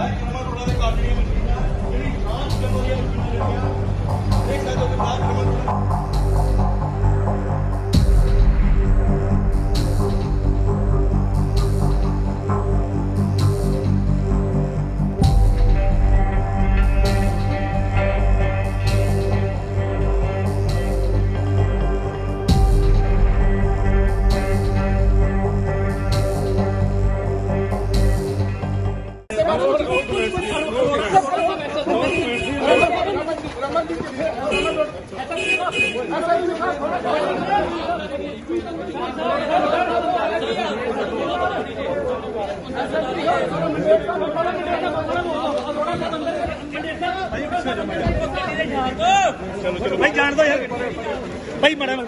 Thank you. ਭਾਈ ਜਾਣ ਦੋ ਯਾਰ। ਭਾਈ ਮੜਾ ਮੈਂ